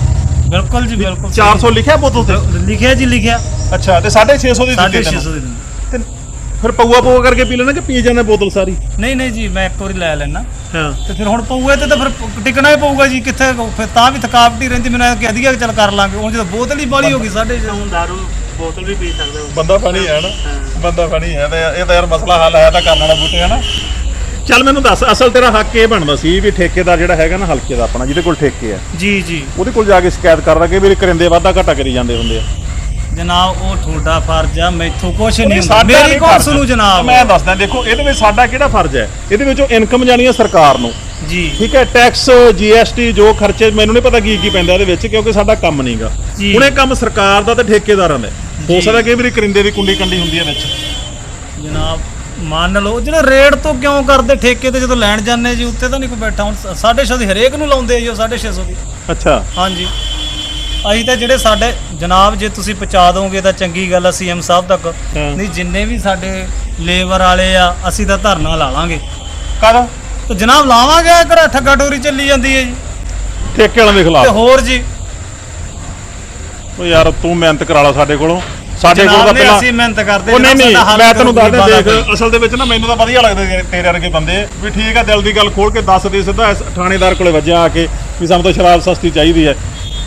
ਬਿਲਕੁਲ ਜੀ ਬਿਲਕੁਲ। 400 ਲਿਖਿਆ ਬੋਤਲ ਤੇ? ਲਿਖਿਆ ਜੀ ਲਿਖਿਆ। ਅੱਛਾ ਤੇ 650 ਦੀ ਦਿੱਤੀ 650 ਦੀ ਦਿੰਦੇ। ਫਿਰ ਪਊਆ ਪਊਆ ਕਰਕੇ ਪੀ ਲੈਣਾ ਕਿ ਪੀ ਜਾਣਾ ਬੋਤਲ ਸਾਰੀ? ਨਹੀਂ ਨਹੀਂ ਜੀ ਮੈਂ ਇੱਕ ਵਾਰੀ ਲੈ ਲੈਣਾ ਹਾਂ। ਤੇ ਫਿਰ ਹੁਣ ਪਊਏ ਤੇ ਤਾਂ ਫਿਰ ਟਿਕਣਾ ਹੀ ਪਊਗਾ ਜੀ ਕਿੱਥੇ ਫਿਰ ਤਾਂ ਵੀ ਥਕਾਵਟ ਹੀ ਰਹਿੰਦੀ ਮੈਨੂੰ ਐਂ ਕਿ ਅਧੀਆ ਚੱਲ ਕਰ ਲਾਂਗੇ। ਹੁਣ ਜਦੋਂ ਬੋਤਲ ਹੀ ਬਾਲੀ ਹੋ ਗਈ ਸਾਡੇ ਹੁਣ ਦਾਰੂ ਬੋਤਲ ਵੀ ਪੀ ਸਕਦੇ ਹੋ ਬੰਦਾ ਫਣੀ ਹੈ ਨਾ? ਬੰਦਾ ਫਣੀ ਹੈ ਤੇ ਇਹ ਤਾਂ ਯਾਰ ਮਸਲਾ ਹੱਲ ਹੈ ਤਾਂ ਕਰਨ ਵਾਲਾ ਬੂਟੇ ਹੈ ਨਾ। ਚੱਲ ਮੈਨੂੰ ਦੱਸ ਅਸਲ ਤੇਰਾ ਹੱਕ ਇਹ ਬਣਦਾ ਸੀ ਵੀ ਠੇਕੇਦਾਰ ਜਿਹੜਾ ਹੈਗਾ ਨਾ ਹਲਕੇ ਦਾ ਆਪਣਾ ਜਿਹਦੇ ਕੋਲ ਠੇਕੇ ਆ। ਜੀ ਜੀ। ਉਹਦੇ ਕੋਲ ਜਾ ਕੇ ਸ਼ਿਕਾਇਤ ਕਰਦਾ ਕਿ ਵੀ ਕਰਿੰਦੇ ਵਾਧਾ ਘਾਟਾ ਕਰੀ ਜਾਂਦੇ ਹੁੰਦੇ ਆ। ਜਨਾਬ ਉਹ ਤੁਹਾਡਾ ਫਰਜ਼ ਆ ਮੈਥੋਂ ਕੁਛ ਨਹੀਂ ਹੁੰਦਾ। ਸਾਡਾ ਮੇਰੀ ਨਹੀਂ ਫਰਜ਼। ਸੁਣੂ ਜਨਾਬ। ਮੈਂ ਦੱਸਦਾ ਦੇਖੋ ਇਹਦੇ ਵਿੱਚ ਸਾਡਾ ਕਿਹੜਾ ਫਰਜ਼ ਹੈ? ਇਹਦੇ ਵਿੱਚੋਂ ਇਨਕਮ ਜਾਣੀ ਹੈ ਸਰਕਾਰ ਨੂੰ। ਜੀ। ਠੀਕ ਹੈ ਟੈਕਸ ਜੀਐਸਟੀ ਜੋ ਖਰਚੇ ਮੈਨੂੰ ਨਹੀਂ ਪਤਾ ਕੀ ਕੀ ਪੈਂਦਾ ਇਹਦੇ ਵਿੱਚ ਕਿਉਂਕਿ ਸਾਡਾ ਕੰਮ ਨਹੀਂਗਾ। ਜੀ। ਹੁਣ ਇਹ ਕੰਮ ਸਰਕਾਰ ਦਾ ਤੇ ਠੇਕੇਦਾਰਾਂ ਦਾ ਹੈ। ਹੋ ਸਕਦਾ ਕਿ ਵੀ ਕਰਿੰਦੇ ਦੀ ਕੁੰਡੀ ਕੰਡੀ ਹੁੰਦੀ ਹੈ ਵਿੱਚ। ਜਨਾਬ ਮੰਨ ਲਓ ਜਿਹੜੇ ਰੇਟ ਤੋਂ ਕਿਉਂ ਕਰਦੇ ਠੇਕੇ ਤੇ ਜਦੋਂ ਲੈਣ ਜਾਂਦੇ ਜੀ ਉੱਤੇ ਤਾਂ ਨਹੀਂ ਕੋਈ ਬੈਠਾ। ਹੁਣ 650 ਦੀ ਹਰੇਕ ਨੂੰ ਲਾਉਂਦੇ ਆ ਜੀ ਉਹ 650 ਦੀ। ਅੱਛਾ। ਹਾਂਜੀ। ਅਸੀਂ ਤਾਂ ਜਿਹੜੇ ਸਾਡੇ ਜਨਾਬ ਜੇ ਤੁਸੀਂ ਪਹੁੰਚਾ ਦੋਗੇ ਤਾਂ ਚੰਗੀ ਗੱਲ ਆ ਸੀਐਮ ਸਾਹਿਬ ਤੱਕ। ਹਾਂ। ਨਹੀਂ ਜਿੰਨੇ ਵੀ ਸਾਡੇ ਲੇਬਰ ਵਾਲੇ ਆ ਅਸੀਂ ਤਾਂ ਧਰਨਾ ਲਾ ਲਾਂਗੇ। ਕਦ ਤੇ ਜਨਾਬ ਲਾਵਾਂਗੇ ਘਰ ਠੱਗਾ ਟੋਰੀ ਚੱਲੀ ਜਾਂਦੀ ਹੈ ਜੀ। ਠੇਕੇ ਵਾਲਿਆਂ ਦੇ ਤੇ ਖਿਲਾਫ ਹੋਰ ਜੀ। ਉਹ ਯਾਰ ਤੂੰ ਮਿਹਨਤ ਕਰਾ ਲਾ ਸਾਡੇ ਕੋਲੋਂ। ਸਾਡੇ ਕੋਲ ਜਨਾਬ ਤਾਂ ਨੇ ਪਹਿਲਾਂ ਅਸੀਂ ਮਿਹਨਤ ਕਰਦੇ ਉਹ ਨਹੀਂ ਜਨਾਬ, ਨਹੀਂ ਸਾਡਾ ਹੱਲ ਮੈਂ ਤੈਨੂੰ ਕਰੋ ਦੱਸਦਾ ਗਰੀਬਾਂ ਦਾ ਦੇਖ ਅਸਲ ਦੇ ਵਿੱਚ ਨਾ ਮੈਨੂੰ ਤਾਂ ਵਧੀਆ ਲੱਗਦੇ ਤੇਰੇ- ਤੇਰੇ ਵਰਗੇ ਬੰਦੇ। ਵੀ ਠੀਕ ਆ ਦਿਲ ਦੀ ਗੱਲ ਖੋਲ ਕੇ ਦੱਸ ਦੇ ਸਿੱਧਾ ਇਸ ਥਾਣੇਦਾਰ ਕੋਲੇ ਵੱਜਿਆ ਆ ਕੇ ਵੀ ਸਾਨੂੰ ਤਾਂ ਸ਼ਰਾਬ ਸਸਤੀ ਚਾਹੀਦੀ ਹੈ।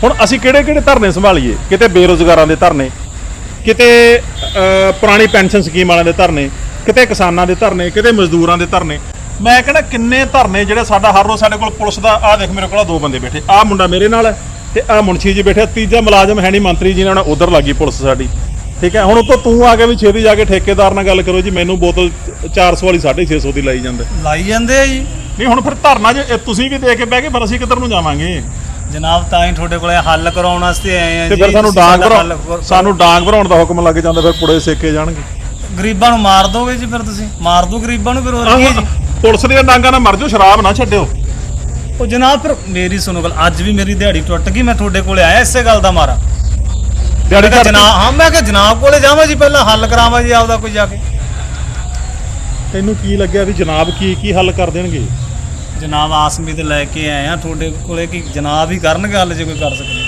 ਹੁਣ ਅਸੀਂ ਕਿਹੜੇ ਕਿਹੜੇ ਧਰਨੇ ਸੰਭਾਲੀਏ? ਕਿਤੇ ਬੇਰੋਜ਼ਗਾਰਾਂ ਦੇ ਧਰਨੇ ਕਿਤੇ ਪੁਰਾਣੀ ਪੈਨਸ਼ਨ ਸਕੀਮ ਵਾਲਿਆਂ ਦੇ ਧਰਨੇ ਕਿਤੇ ਕਿਸਾਨਾਂ ਦੇ ਧਰਨੇ ਕਿਤੇ ਮਜ਼ਦੂਰਾਂ ਦੇ ਧਰਨੇ। ਮੈਂ ਕਹਿੰਦਾ ਕਿੰਨੇ ਧਰਨੇ ਜਿਹੜੇ ਸਾਡਾ ਹਰ ਰੋਜ਼ ਸਾਡੇ ਕੋਲ ਪੁਲਿਸ ਦਾ ਆਹ ਦੇਖ ਮੇਰੇ ਕੋਲ ਦੋ ਬੰਦੇ ਬੈਠੇ ਆਹ ਮੁੰਡਾ ਮੇਰੇ ਨਾਲ ਹੈ ਤੇ ਆਹ ਮੁਨਸ਼ੀ ਜੀ ਬੈਠੇ ਆ, ਤੀਜਾ ਮੁਲਾਜ਼ਮ ਹੈ ਨਹੀਂ ਮੰਤਰੀ ਜੀ ਨਾਲ ਉਧਰ ਲੱਗੀ ਪੁਲਿਸ ਸਾਡੀ। ਠੀਕ ਹੈ ਹੁਣ ਉਤੋਂ ਤੂੰ ਆ ਕੇ ਵੀ ਛੇਤੀ ਜਾ ਕੇ ਠੇਕੇਦਾਰ ਨਾਲ ਗੱਲ ਕਰੋ ਜੀ ਮੈਨੂੰ ਬੋਤਲ 400 ਵਾਲੀ 650 ਦੀ ਲਾਈ ਜਾਂਦਾ। ਲਾਈ ਜਾਂਦੇ ਆ ਜੀ। ਨਹੀਂ ਹੁਣ ਫਿਰ ਧਰਨਾ ਜੇ ਤੁਸੀਂ ਵੀ ਦੇ ਕੇ ਬਹਿ ਗਏ ਫਿਰ ਅਸੀਂ ਕਿੱਧਰ ਨੂੰ ਜਾਵਾਂਗੇ? ਜਨਾਬ ਤਾਂ ਹੀ ਤੁਹਾਡੇ ਕੋਲੇ ਹੱਲ ਕਰਾਉਣ ਵਾਸਤੇ ਆਏ ਆ ਤੇ ਜੀ ਫਿਰ ਸਾਨੂੰ ਤੁਸੀਂ ਡਾਂਗ ਸਾਡਾ ਹੱਲ ਭਰਾਉਣ ਕਰੋ। ਸਾਨੂੰ ਡਾਂਗ ਭਰਾਉਣ ਦਾ ਹੁਕਮ ਲੱਗ ਜਾਂਦਾ ਫਿਰ ਪੁੜੇ ਸੇਕੇ ਜਾਣਗੇ। ਗਰੀਬਾਂ ਨੂੰ ਮਾਰ ਦੋਗੇ ਜੀ ਫਿਰ ਤੁਸੀਂ? ਮਾਰ ਦੋ ਗਰੀਬਾਂ ਨੂੰ ਫਿਰ ਹੋਰ ਕੀ ਹੈ ਜੀ? ਪੁਲਿਸ ਦੀਆਂ ਡਾਂਗਾਂ ਨਾਲ ਮਰ ਜਾਓ ਸ਼ਰਾਬ ਨਾ ਛੱਡਿਓ। ਉਹ ਜਨਾਬ ਫਿਰ ਮੇਰੀ ਸੁਣੋ ਗੱਲ ਅੱਜ ਵੀ ਮੇਰੀ ਦਿਹਾੜੀ ਟੁੱਟ ਗਈ ਮੈਂ ਤੁਹਾਡੇ ਕੋਲੇ ਆਇਆ ਇਸੇ ਗੱਲ ਦਾ ਮਾਰਾ। ਦਿਹਾੜੀ ਮੈਂ ਕਿਹਾ ਜਨਾਬ ਹਾਂ ਮੈਂ ਕਿਹਾ ਜਨਾਬ ਕੋਲੇ ਜਾਵਾਂ ਜੀ ਪਹਿਲਾਂ ਹੱਲ ਕਰਾਵਾਂ ਜੀ ਆਪਦਾ ਕੋਈ ਜਾ ਕੇ। ਤੈਨੂੰ ਕੀ ਲੱਗਿਆ ਵੀ ਜਨਾਬ ਕੀ ਕੀ ਹੱਲ ਕਰ ਦੇਣਗੇ? ਜਨਾਬ ਆਸਮੀ ਤੇ ਲੈ ਕੇ ਆਏ ਆ ਤੁਹਾਡੇ ਕੋਲੇ ਕੀ ਜਨਾਬ ਹੀ ਕਰਨਗੇ ਹੱਲ ਜੇ ਕੋਈ ਕਰ ਸਕਦੇ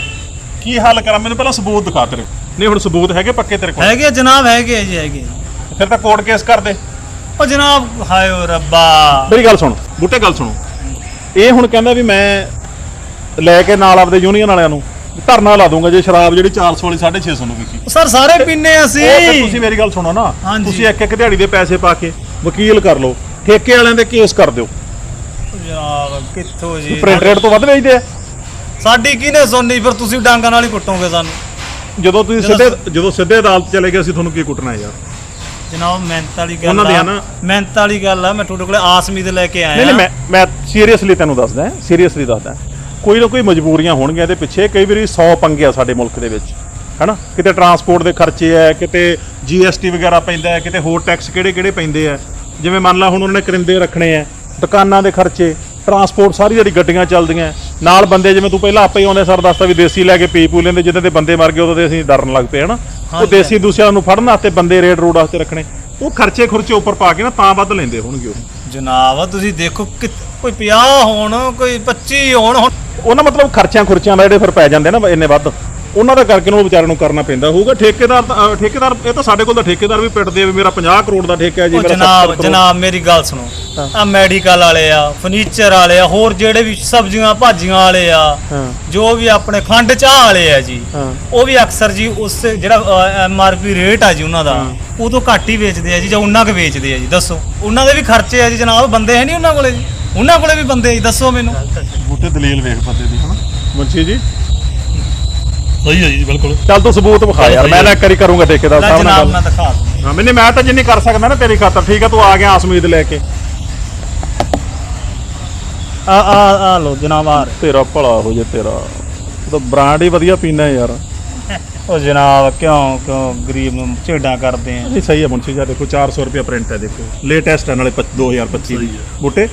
ਕੀ ਹੱਲ ਕਰਾਂ? ਮੈਨੂੰ ਪਹਿਲਾਂ ਸਬੂਤ ਦਿਖਾ ਤੇਰੇ। ਨਹੀਂ ਹੁਣ ਸਬੂਤ ਹੈਗੇ ਪੱਕੇ ਤੇਰੇ ਕੋਲ? ਹੈਗੇ ਜਨਾਬ ਹੈਗੇ ਜੀ ਹੈਗੇ। ਫਿਰ ਤਾਂ ਕੋਰਟ ਕੇਸ ਕਰ ਦੇ। ਉਹ ਜਨਾਬ ਹਾਏ ਓ ਰੱਬਾ। ਮੇਰੀ ਗੱਲ ਸੁਣ ਬੁੱਟੇ ਗੱਲ ਸੁਣੋ। ਇਹ ਹੁਣ ਕਹਿੰਦਾ ਵੀ ਮੈਂ ਲੈ ਕੇ ਨਾਲ ਆਪਦੇ ਯੂਨੀਅਨ ਵਾਲਿਆਂ ਨੂੰ ਧਰਨਾ ਲਾ ਦੂੰਗਾ ਜੇ ਸ਼ਰਾਬ ਜਿਹੜੀ 400 ਵਾਲੀ 650 ਨੂੰ ਵਿਕੀ। ਸਰ ਸਾਰੇ ਪੀਨੇ ਅਸੀਂ। ਉਹ ਫਿਰ ਤੁਸੀਂ ਮੇਰੀ ਗੱਲ ਸੁਣੋ ਨਾ। ਹਾਂਜੀ। ਤੁਸੀਂ ਇੱਕ ਇੱਕ ਦਿਹਾੜੀ ਦੇ ਪੈਸੇ ਪਾ ਕੇ ਵਕੀਲ ਕਰ ਲਓ ਠੇਕੇ ਵਾਲਿਆਂ ਦੇ ਕੇਸ ਕਰ ਦਿਓ। ਜਨਾਬ ਕਿੱਥੋਂ ਜੀ? ਪ੍ਰਿੰਟ ਰੇਟ ਤੋਂ ਵੱਧ ਵੇਚਦੇ ਆ? ਸਾਡੀ ਕਿਹਨੇ ਸੁਣਨੀ? ਫਿਰ ਤੁਸੀਂ ਡਾਂਗਾਂ ਨਾਲ ਹੀ ਕੁੱਟੋਗੇ ਸਾਨੂੰ। ਜਦੋਂ ਤੁਸੀਂ ਸਿੱਧੇ ਜਦੋਂ ਸਿੱਧੇ ਅਦਾਲਤ ਚਲੇ ਗਏ ਅਸੀਂ ਤੁਹਾਨੂੰ ਕੀ ਕੁੱਟਣਾ ਯਾਰ? ਜਨਾਬ ਮਿਹਨਤ ਵਾਲੀ ਗੱਲ ਉਹਨਾਂ ਆ। ਨਾ- ਮਿਹਨਤ ਵਾਲੀ ਗੱਲ ਆ। ਮੈਂ ਤੁਹਾਡੇ ਕੋਲੇ ਆਸਮੀ ਤੇ ਲੈ ਕੇ ਆਇਆ। ਨਹੀਂ ਨਹੀਂ ਮੈਂ ਮੈਂ ਸੀਰੀਅਸਲੀ ਤੈਨੂੰ ਦੱਸਦਾ ਸੀਰੀਅਸਲੀ ਦੱਸਦਾ ਕੋਈ ਨਾ ਕੋਈ ਮਜਬੂਰੀਆਂ ਹੋਣਗੀਆਂ ਇਹਦੇ ਪਿੱਛੇ। ਕਈ ਵਾਰੀ 100 ਪੰਗੇ ਆ ਸਾਡੇ ਮੁਲਕ ਦੇ ਵਿੱਚ। ਹੈਨਾ? ਕਿਤੇ ਟਰਾਂਸਪੋਰਟ ਦੇ ਖਰਚੇ ਆ ਕਿਤੇ ਜੀਐਸਟੀ ਵਗੈਰਾ ਪੈਂਦਾ ਹੈ ਕਿਤੇ ਹੋਰ ਟੈਕਸ ਕਿਹੜੇ ਕਿਹੜੇ ਪੈਂਦੇ ਆ। ਜਿਵੇਂ ਮੰਨ ਲਾ ਹੁਣ ਉਹਨਾਂ ਨੇ ਕਰਿੰਦੇ ਰੱਖਣੇ ਆ। ਦੁਕਾਨਾਂ ਦੇ ਖਰਚੇ ਟਰਾਂਸਪੋਰਟ ਸਾਰੀ ਜਿਹੜੀ ਗੱਡੀਆਂ ਚੱਲਦੀਆਂ। ਨਾਲ ਬੰਦੇ ਜਿਵੇਂ ਤੂੰ ਪਹਿਲਾਂ ਆਪੇ ਹੀ ਆਉਂਦੇ ਸਰ ਦੱਸਦਾ ਵੀ ਦੇਸੀ ਲੈ ਕੇ ਪੀ ਪੂ ਲੈਂਦੇ ਜਿੱਦਾਂ ਦੇ ਬੰਦੇ ਮਰ ਗਏ ਉਦੋਂ ਦੇ ਅਸੀਂ ਡਰਨ ਲੱਗ ਪਏ ਹਨਾ? ਉਹ। ਦੇਸੀ ਦੂਸਰਿਆਂ ਨੂੰ ਫੜਨ ਵਾਸਤੇ ਬੰਦੇ ਰੇਡ ਰੋਡ ਵਾਸਤੇ ਰੱਖਣੇ। ਉਹ ਖਰਚੇ ਖੁਰਚੇ ਉੱਪਰ ਪਾ ਕੇ ਨਾ ਤਾਂ ਵੱਧ ਲੈਂਦੇ ਹੋਣਗੇ ਉਹ। ਜਨਾਬ ਤੁਸੀਂ ਦੇਖੋ ਕਿ ਕੋਈ 50 ਹੋਣ ਕੋਈ 25 ਹੋਣ ਹੁਣ ਉਹਨਾਂ ਮਤਲਬ ਖਰਚਿਆਂ ਖੁਰਚਿਆਂ ਦਾ ਜਿਹੜੇ ਫਿਰ ਪੈ ਜਾਂਦੇ ਨਾ ਇੰਨੇ ਵੱਧ। ਉਹਨਾਂ ਦਾ ਕਰਕੇ ਨੂੰ ਵਿਚਾਰਿਆਂ ਨੂੰ ਕਰਨਾ ਪੈਂਦਾ ਹੋਊਗਾ। ਠੇਕੇਦਾਰ ਤਾਂ- ਅਹ ਠੇਕੇਦਾਰ ਇਹ ਤਾਂ ਸਾਡੇ ਕੋਲ ਤਾਂ ਠੇਕੇਦਾਰ ਵੀ ਪਿੱਟਦੇ ਆ ਵੀ ਮੇਰਾ 50 ਕਰੋੜ ਦਾ ਠੇਕਾ ਹੈ ਜੀ ਉਹ ਮੇਰਾ ਜਨਾਬ 70 ਕਰੋੜ। ਜਨਾਬ ਮੇਰੀ ਗੱਲ ਸੁਣੋ। ਆ ਮੈਡੀਕਲ ਵਾਲੇ ਆ ਫਰਨੀਚਰ ਵਾਲੇ ਆ ਹੋਰ ਜਿਹੜੇ ਵੀ ਸਬਜ਼ੀਆਂ ਭਾਜੀਆਂ ਵਾਲੇ ਆ ਹਾਂ। ਜੋ ਵੀ ਆਪਣੇ ਖੰਡ ਚਾਹ ਵਾਲੇ ਆ ਜੀ ਹਾਂ। ਉਹ ਵੀ ਅਕਸਰ ਜੀ ਉਸ ਜਿਹੜਾ ਐਮਆਰਪੀ ਰੇਟ ਆ ਜੀ ਉਹਨਾਂ ਦਾ ਉਹ ਤੋਂ ਘੱਟ ਹੀ ਵੇਚਦੇ ਆ ਜੀ ਜਾਂ ਉਹਨਾਂ ਕੁ ਵੇਚਦੇ ਆ ਜੀ ਦੱਸੋ। ਉਹਨਾਂ ਦੇ ਵੀ ਖਰਚੇ ਆ ਜੀ ਜਨਾਬ ਬੰਦੇ ਹੈ ਨਹੀਂ ਉਹਨਾਂ ਕੋਲੇ ਜੀ? ਉਹਨਾਂ ਕੋਲੇ ਵੀ ਬੰਦੇ ਆ ਜੀ ਦੱਸੋ ਮੈਨੂੰ। ਬੂਟੇ ਦਲੀਲ ਵੇਖ ਬੰਦੇ ਦੀ ਹਨਾ? ਮੁੰਸ਼ੀ ਜੀ। ਸਹੀ ਹੈ ਜੀ ਬਿਲਕੁਲ। ਚੱਲ ਤੂੰ ਸਬੂਤ ਵਿਖਾ ਯਾਰ ਮੈਂ ਨਾ ਕਰੀ ਕਰੂੰਗਾ ਠੇਕੇਦਾਰ ਲੈ ਸਾਹਿਬ ਨਾਲ ਜਨਾਬ ਗੱਲ ਮੈਂ ਦਿਖਾ ਦੂੰ ਹਾਂ ਮੈਨੇ ਮੈਂ ਤਾਂ ਜਿੰਨੀ ਕਰ ਸਕਦਾ ਨਾ ਤੇਰੀ ਖਾਤਰ ਠੀਕ ਆ ਤੂੰ ਆ ਗਿਆ ਆਸਮੀਦ ਲੈ ਕੇ। ਆ ਆ ਆ ਲੋ ਜਨਾਬ ਆ ਤੇਰਾ ਭਲਾ ਹੋ ਜੇ ਤੇਰਾ। ਉਹ ਤਾਂ ਬ੍ਰਾਂਡ ਹੀ ਵਧੀਆ ਪੀਣਾ ਯਾਰ। ਉਹ ਜਨਾਬ ਕਿਉਂ ਕਿਉਂ ਗਰੀਬ ਨੂੰ ਝੇਡਾਂ ਕਰਦੇ ਆ? ਸਹੀ ਹੈ ਮੁੰਸ਼ੀ ਜੀ ਆਹ ਦੇਖੋ 400 ਰੁਪਏ ਪ੍ਰਿੰਟ ਹੈ ਦੇਖੋ। ਲੇਟੈਸਟ ਹੈ ਨਾਲੇ ਪੱਚ- 2025 ਦੀ। ਬੂਟੇ?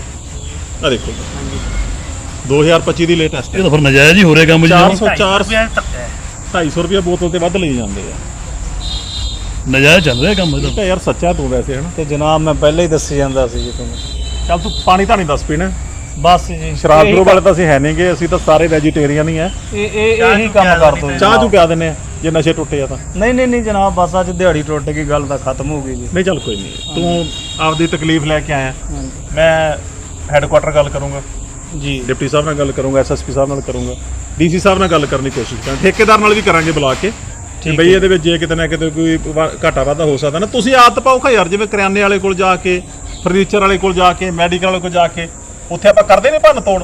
ਆ ਦੇਖੋ। 2025 ਦੀ ਲੇਟੈਸਟ ਇਹ ਤਾਂ ਫਿਰ ਨਜਾਇਜ਼ ਹੀ ਹੋ ਰਿਹਾ ਕੰਮ ਜੀ। 400 400 ਰੁਪਏ ਤੱਕ ਹੈ। 250 ਰੁਪਏ ਬੋਤਲ ਤੇ ਵੱਧ ਲਈ ਜਾਂਦੇ ਆ। ਨਜਾਇਜ਼ ਚੱਲ ਰਿਹਾ ਕੰਮ ਇਹਦਾ। ਤਾਂ ਯਾਰ ਸੱਚਾ ਤੂੰ ਵੈਸੇ ਹਨਾ। ਤੇ ਜਨਾਬ ਮੈਂ ਪਹਿਲਾਂ ਹੀ ਦੱਸੀ ਜਾਂਦਾ ਸੀ ਜੀ ਤੁਹਾਨੂੰ। ਚੱਲ ਤੂੰ ਪਾਣੀ ਤਾਂ ਨਹੀਂ ਦੱਸ ਪੀਣਾ। ਬਸ ਜੀ। ਸ਼ਰਾਬ ਇਹੀ ਗਰੋ ਵਾਲੇ ਤਾਂ ਅਸੀਂ ਹੈ ਨਹੀਂਗੇ ਅਸੀਂ ਤਾਂ ਸਾਰੇ ਵੈਜੀਟੇਰੀਅਨ ਹੀ ਆ। ਇਹ ਇਹ ਇਹੀ ਕੰਮ ਕਰ ਦੋ ਚਾਹ ਚੂ ਪਿਆ ਦਿੰਨੇ ਆ ਜੇ ਨਸ਼ੇ ਟੁੱਟੇ ਆ ਤਾਂ। ਨਹੀਂ ਨਹੀਂ ਨਹੀਂ ਜਨਾਬ ਬਸ ਅੱਜ ਦਿਹਾੜੀ ਟੁੱਟ ਗਈ ਗੱਲ ਤਾਂ ਖਤਮ ਹੋ ਗਈ ਜੀ। ਨਹੀਂ ਚੱਲ ਕੋਈ ਨਹੀਂ। ਤੂੰ ਆਪਦੀ ਤਕਲੀਫ ਲੈ ਕੇ ਆਇਆ। ਮੈਂ ਹੈੱਡਕੁਆਟਰ ਗੱਲ ਕਰੂੰਗਾ। ਜੀ। ਡਿਪਟੀ ਸਾਹਿਬ ਨਾਲ ਗੱਲ ਕਰੂੰਗਾ ਐਸਐਸਪੀ ਸਾਹਿਬ ਨਾਲ ਕਰੂੰਗਾ। ਡੀਸੀ ਸਾਹਿਬ ਨਾਲ ਗੱਲ ਕਰਨ ਦੀ ਕੋਸ਼ਿਸ਼ ਕਰਾਂ ਠੇਕੇਦਾਰ ਨਾਲ ਵੀ ਕਰਾਂਗੇ ਬੁਲਾ ਕੇ। ਕਿ ਬਈ ਇਹਦੇ ਵਿੱਚ ਜੇ ਕਿਤੇ ਨਾ ਕਿਤੇ ਕੋਈ ਵਾ- ਘਾਟਾ ਵਾਧਾ ਹੋ ਸਕਦਾ ਨਾ ਤੁਸੀਂ ਆਦਤ ਪਾਓ ਖਾ ਯਾਰ ਜਿਵੇਂ ਕਰਿਆਨੇ ਵਾਲੇ ਕੋਲ ਜਾ ਕੇ ਫਰਨੀਚਰ ਵਾਲੇ ਕੋਲ ਜਾ ਕੇ ਮੈਡੀਕਲ ਵਾਲੇ ਕੋਲ ਜਾ ਕੇ ਉੱਥੇ ਆਪਾਂ ਕਰਦੇ ਨੇ ਭੰਨ ਤੋੜ?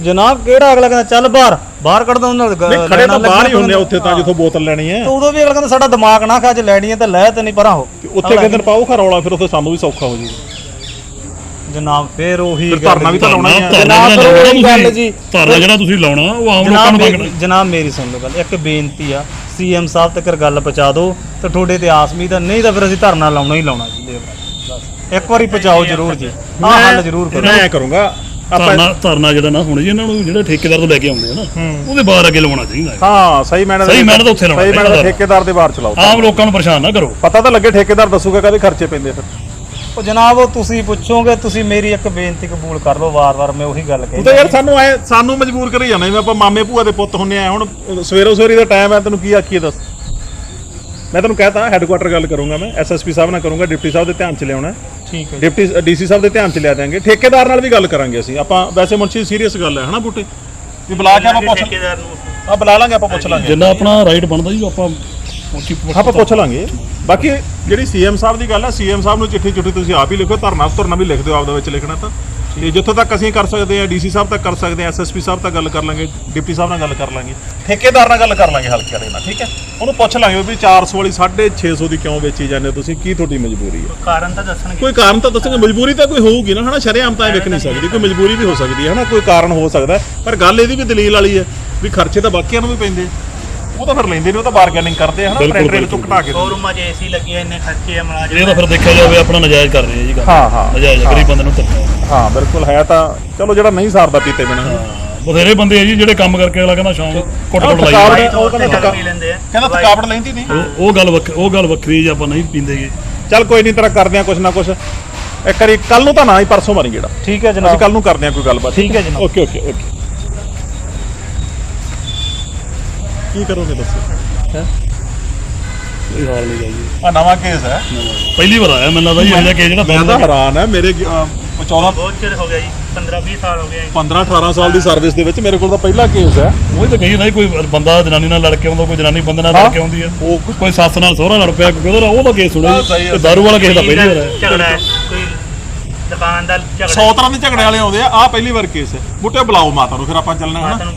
ਜਨਾਬ ਕਿਹੜਾ ਅਗਲਾ ਕਹਿੰਦਾ ਚੱਲ ਬਾਹਰ ਬਾਹਰ ਕੱਢ ਦੋ ਉਹਨਾਂ ਨਹੀਂ ਖੜੇ ਤਾਂ ਬਾਹਰ ਹੀ ਹੁੰਦੇ ਆ ਉੱਥੇ ਤਾਂ ਜਿੱਥੋਂ ਬੋਤਲ ਲੈਣੀ ਹੈ। ਉਦੋਂ ਵੀ ਅਗਲਾ ਕਹਿੰਦਾ ਸਾਡਾ ਦਿਮਾਗ ਨਾ ਖਾ ਜੇ ਲੈਣੀ ਹੈ ਤਾਂ ਲੈ ਤੇ ਨਹੀਂ ਪਰਾਂ ਹੋ। ਤੇ ਉੱਥੇ ਕਿਤੇ ਦਿਨ ਪਾਓ ਖਾ ਰੌਲਾ ਫਿਰ ਉੱਥੇ ਸਾਨੂੰ ਵੀ ਸੌਖਾ ਹੋ ਜਾਊਗਾ ਜਨਾਬ ਫੇਰ ਉਹੀ ਫਿਰ ਗੱਲ ਧਰਨਾ ਵੀ ਤਾਂ ਲਾਉਣਾ ਹੀ। ਆ ਜਨਾਬ, ਜਿਹੜਾ ਲਾਉਣਾ ਉਹੀ ਗੱਲ ਤੁਸੀਂ ਜੀ। ਧਰਨਾ ਜਿਹੜਾ ਤੁਸੀਂ ਲਾਉਣਾ ਉਹ ਆਮ ਲੋਕਾਂ ਨੂੰ ਮੰਗਣਾ। ਜਨਾਬ ਮੇਰੀ ਸੁਣ ਲਓ ਗੱਲ ਇੱਕ ਬੇਨਤੀ ਆ। ਸੀਐਮ ਸਾਹਿਬ ਤੱਕ ਗੱਲ ਪਹੁੰਚਾ ਦਿਓ ਤੇ ਤੁਹਾਡੇ ਤੇ ਆਸਮੀ ਦਾ ਨਹੀਂ ਤਾਂ ਫਿਰ ਅਸੀਂ ਧਰਨਾ ਲਾਉਣਾ ਹੀ ਲਾਉਣਾ ਜੀ। ਇੱਕ ਵਾਰੀ ਪਹੁੰਚਾਓ ਜ਼ਰੂਰ ਜੀ। ਆਹ ਹੱਲ ਜ਼ਰੂਰ ਕਰੋ। ਮੈਂ ਕਰੂੰਗਾ ਆਪਾਂ ਧਰਨਾ ਧਰਨਾ ਜਿਹੜਾ ਨਾ ਹੁਣ ਜੀ ਇਹਨਾਂ ਨੂੰ ਜਿਹੜਾ ਠੇਕੇਦਾਰ ਤੋਂ ਲੈ ਕੇ ਆਉਂਦੇ ਆ ਨਾ ਉਹਦੇ ਬਾਹਰ ਅੱਗੇ ਲਵਾਉਣਾ ਚਾਹੀਦਾ ਹੈ। ਹਾਂ ਸਹੀ ਮੈਨੇ ਸਹੀ ਮੈਨੇ ਤਾਂ ਉੱਥੇ ਲਾਉਣਾ ਸਹੀ ਮੈਨੇ। ਠੇਕੇਦਾਰ ਦੇ ਬਾਹਰ ਚਲਾਓ। ਆਮ ਲੋਕਾਂ ਨੂੰ ਪਰੇਸ਼ਾਨ ਨਾ ਕਰੋ। ਪਤਾ ਤਾਂ ਲੱਗੇ ਠੇਕੇਦਾਰ ਦੱਸੂਗਾ ਕਦੇ ਖਰਚੇ ਪੈਂਦੇ ਫਿਰ। ਉਹ ਜਨਾਬ ਉਹ ਤੁਸੀਂ ਪੁੱਛੋਗੇ ਤੁਸੀਂ ਮੇਰੀ ਇੱਕ ਬੇਨਤੀ ਕਬੂਲ ਕਰ ਲਓ ਵਾਰ-ਵਾਰ ਮੈਂ ਉਹੀ ਗੱਲ ਤੂੰ ਯਾਰ ਸਾਨੂੰ ਐ ਸਾਨੂੰ ਮਜਬੂਰ ਕਰੀ ਜਾਂਦਾ ਜਿਵੇਂ ਆਪਾਂ ਮਾਮੇ ਭੂਆ ਦੇ ਪੁੱਤ ਹੁੰਨੇ ਆ ਹੁਣ ਸਵੇਰੋ ਸਵੇਰੀ ਦਾ ਟਾਈਮ ਹੈ ਤੈਨੂੰ ਕੀ ਆਖੀਏ ਦੱਸ? ਮੈਂ ਤੁਹਾਨੂੰ ਕਹਤਾ ਹੈੱਡਕੁਆਟਰ ਗੱਲ ਕਰੂੰਗਾ ਮੈਂ ਐਸਐਸਪੀ ਸਾਹਿਬ ਨਾਲ ਕਰੂੰਗਾ ਡਿਪਟੀ ਸਾਹਿਬ ਦੇ ਧਿਆਨ ਚ ਲਿਆਉਣਾ। ਠੀਕ ਹੈ ਡਿਪਟੀ ਡੀਸੀ ਸਾਹਿਬ ਦੇ ਧਿਆਨ ਚ ਲਿਆ ਦਿਆਂਗੇ। ਠੇਕੇਦਾਰ ਨਾਲ ਵੀ ਗੱਲ ਕਰਾਂਗੇ ਅਸੀਂ। ਆਪਾਂ ਵੈਸੇ ਮੁੰਸ਼ੀ ਸੀਰੀਅਸ ਗੱਲ ਹੈ ਹਨਾ ਬੂਟੇ? ਵੀ ਬੁਲਾ ਕੇ ਆਪਾਂ ਪੁੱਛ ਠੇਕੇਦਾਰ ਨੂੰ ਆ ਬੁਲਾ ਲਾਂਗੇ ਆਪਾਂ ਪੁੱਛ ਲਾਂਗੇ। ਜਿੰਨਾ ਆਪਣਾ ਰਾਈਟ ਬਣਦਾ ਜੀ ਆਪਾਂ ਉੱਚੀ ਆਪਾਂ ਪੁੱਛ ਲਾਂਗੇ। ਬਾਕੀ ਜਿਹੜੀ ਸੀਐਮ ਸਾਹਿਬ ਦੀ ਗੱਲ ਹੈ ਸੀਐਮ ਸਾਹਿਬ ਨੂੰ ਚਿੱਠੀ ਚੁੱਠੀ ਤੁਸੀਂ ਆਪ ਹੀ ਲਿਖੋ ਧਰਨਾ ਧਰਨਾ ਵੀ ਲਿਖ ਦਿਓ ਆਪਦਾ ਵਿੱਚ ਲਿਖਣਾ ਤਾਂ। ਤੇ ਜਿੱਥੋਂ ਤੱਕ ਅਸੀਂ ਕਰ ਸਕਦੇ ਆ ਡੀਸੀ ਸਾਹਿਬ ਤੱਕ ਕਰ ਸਕਦੇ ਆ ਐਸਐਸਪੀ ਸਾਹਿਬ ਤੱਕ ਗੱਲ ਕਰ ਲਾਂਗੇ ਡਿਪਟੀ ਸਾਹਿਬ ਨਾਲ ਗੱਲ ਕਰ ਲਾਂਗੇ। ਠੇਕੇਦਾਰ ਨਾਲ ਗੱਲ ਕਰ ਲਾਂਗੇ ਹਲਕੇ ਵਾਲੇ ਨਾਲ ਠੀਕ ਹੈ? ਉਹਨੂੰ ਪੁੱਛ ਲਾਂਗੇ ਵੀ 400 ਵਾਲੀ 650 ਦੀ ਕਿਉਂ ਵੇਚੀ ਜਾਂਦੇ ਹੋ ਤੁਸੀਂ? ਕੀ ਤੁਹਾਡੀ ਮਜਬੂਰੀ ਹੈ? ਕਾਰਨ ਤਾਂ ਦੱਸਣਗੇ। ਕੋਈ ਕਾਰਨ ਤਾਂ ਦੱਸੋਗੇ ਮਜਬੂਰੀ ਤਾਂ ਕੋਈ ਹੋਊਗੀ ਨਾ ਹਨਾ? ਸ਼ਰੇਆਮ ਤਾਂ ਇਹ ਵੇਖ ਨਹੀਂ ਸਕਦੀ। ਕੋਈ ਮਜਬੂਰੀ ਵੀ ਹੋ ਸਕਦੀ ਹੈ ਹਨਾ? ਕੋਈ ਕਾਰਨ ਹੋ ਸਕਦਾ ਹੈ। ਪਰ ਗੱਲ ਇਹਦੀ ਵੀ ਦਲੀਲ ਵਾਲੀ ਹੈ ਵੀ ਖਰਚੇ ਤਾਂ ਬਾਕੀਆਂ ਨੂੰ ਵੀ ਪੈਂਦੇ। ਉਹ ਤਾਂ ਫਿਰ ਲੈਂਦੇ ਨੇ ਉਹ ਤਾਂ ਬਾਰਗੇਨਿੰਗ ਕਰਦੇ ਆ ਹਨਾ? ਬਿਲਕੁਲ, ਰੇਟ ਤੋਂ ਘਟਾ ਕੇ ਸ਼ੋਰੂਮਾਂ 'ਚ ਏਸੀ ਲੱਗੇ ਆ, ਇੰਨੇ ਖਰਚੇ ਆ ਇਹ ਤਾਂ ਫਿਰ ਦੇਖਿਆ ਜਾਵੇ ਆਪਣਾ ਨਜਾਇਜ਼ ਕਰ ਰਹੇ ਆ ਜੀ ਗੱਲ ਹਾਂ, ਹਾਂ, ਨਜਾਇਜ਼ ਆ, ਗਰੀਬ ਬੰਦੇ ਨੂੰ ਧੱਕਾ ਹਾਂ ਬਿਲਕੁਲ ਹੈ ਤਾਂ ਚਲੋ ਜਿਹੜਾ ਨਹੀਂ ਸਾਰਦਾ ਪੀਤੇ ਬਿਨਾ। ਬਥੇਰੇ ਬੰਦੇ ਆ ਜੀ ਜਿਹੜੇ ਕੰਮ ਕਰਕੇ ਅਗਲਾ ਕਹਿੰਦਾ ਸ਼ਾਮ ਕੁੱਟ ਕੁੱਟ ਲਾਈ ਥਕਾਵਟ- ਜਾਂਦੇ। ਉਹ ਕਹਿੰਦਾ ਥਕਾ- ਪੀ ਲੈਂਦੇ ਆ। ਕਹਿੰਦਾ ਥਕਾਵਟ ਲੈਂਦੀ ਨਹੀਂ। ਉਹ- ਉਹ ਗੱਲ ਵੱਖ ਉਹ ਗੱਲ ਵੱਖਰੀ ਜੀ ਆਪਾਂ ਨਹੀਂ ਪੀਂਦੇਗੇ ਚੱਲ ਕੋਈ ਨਹੀਂ ਤੇਰਾ ਕਰਦੇ ਆ ਕੁਛ ਨਾ ਕੁਛ। ਇੱਕ ਵਾਰੀ ਕੱਲ ਨੂੰ ਤਾਂ ਨਾ ਹੀ ਪਰਸੋਂ ਮਾਰੀ ਜਿਹੜਾ। ਠੀਕ ਹੈ ਅਸੀਂ ਜਨਾਬ ਕੱਲ ਨੂੰ ਕਰਦੇ ਆ ਕੋਈ ਗੱਲਬਾਤ। ਠੀਕ ਹੈ ਜਨਾਬ। Okay okay okay. ਕੀ ਕਰੋਗੇ ਦੱਸੋ? ਕੋਈ ਹਾਲ ਨਹੀਂ ਜੀ। ਆ ਨਵਾਂ ਕੇਸ ਹੈ। ਪਹਿਲੀ ਵਾਰ ਆਇਆ ਮੈਨੂੰ ਲੱਗਦਾ ਜੀ ਇਹ ਜਿਹਾ ਕੇਸ ਜਿਹੜਾ ਮੈਂ ਤਾਂ ਹੈਰਾਨ ਹੈ ਮੇਰੇ 14 ਬਹੁਤ ਚਿਰ ਹੋ ਗਿਆ ਜੀ 15 20 ਸਾਲ ਹੋ ਗਏ 15 18 ਸਾਲ ਦੀ ਸਰਵਿਸ ਦੇ ਵਿੱਚ ਮੇਰੇ ਕੋਲ ਤਾਂ ਪਹਿਲਾ ਕੇਸ ਹੈ। ਉਹ ਤਾਂ ਕਹੀ ਨਹੀਂ ਕੋਈ ਬੰਦਾ ਜਨਾਨੀ ਨਾਲ ਲੜ ਕੇ ਆਉਂਦਾ ਕੋਈ ਜਨਾਨੀ ਬੰਦੇ ਨਾਲ ਲੜ ਕੇ ਆਉਂਦੀ ਆ ਉਹ ਕੋਈ ਸੱਸ ਨਾਲ ਸਹੁਰਾ ਲੜ ਪਿਆ ਕੋਈ ਉਹਦਾ ਉਹ ਤਾਂ ਕੇਸ ਹਾਂ, ਸੁਣਿਆ ਹੈ, ਤੇ ਦਾਰੂ ਵਾਲਾ ਕੇਸ ਤਾਂ ਪਹਿਲੀ ਵਾਰ ਹੈ ਝਗੜਾ ਹੈ ਕੋਈ ਦੁਕਾਨ ਦਾ ਝਗੜਾ 100 ਤਰ੍ਹਾਂ ਦੇ ਝਗੜੇ ਵਾਲੇ ਆਉਂਦੇ ਆ ਆ ਪਹਿਲੀ ਵਾਰ ਕੇਸ ਹੈ। ਬੁੱਟੇ ਬੁਲਾਓ ਮਾਤਾ ਨੂੰ ਫਿਰ ਆਪਾਂ ਚੱਲਣਾ ਨੂੰ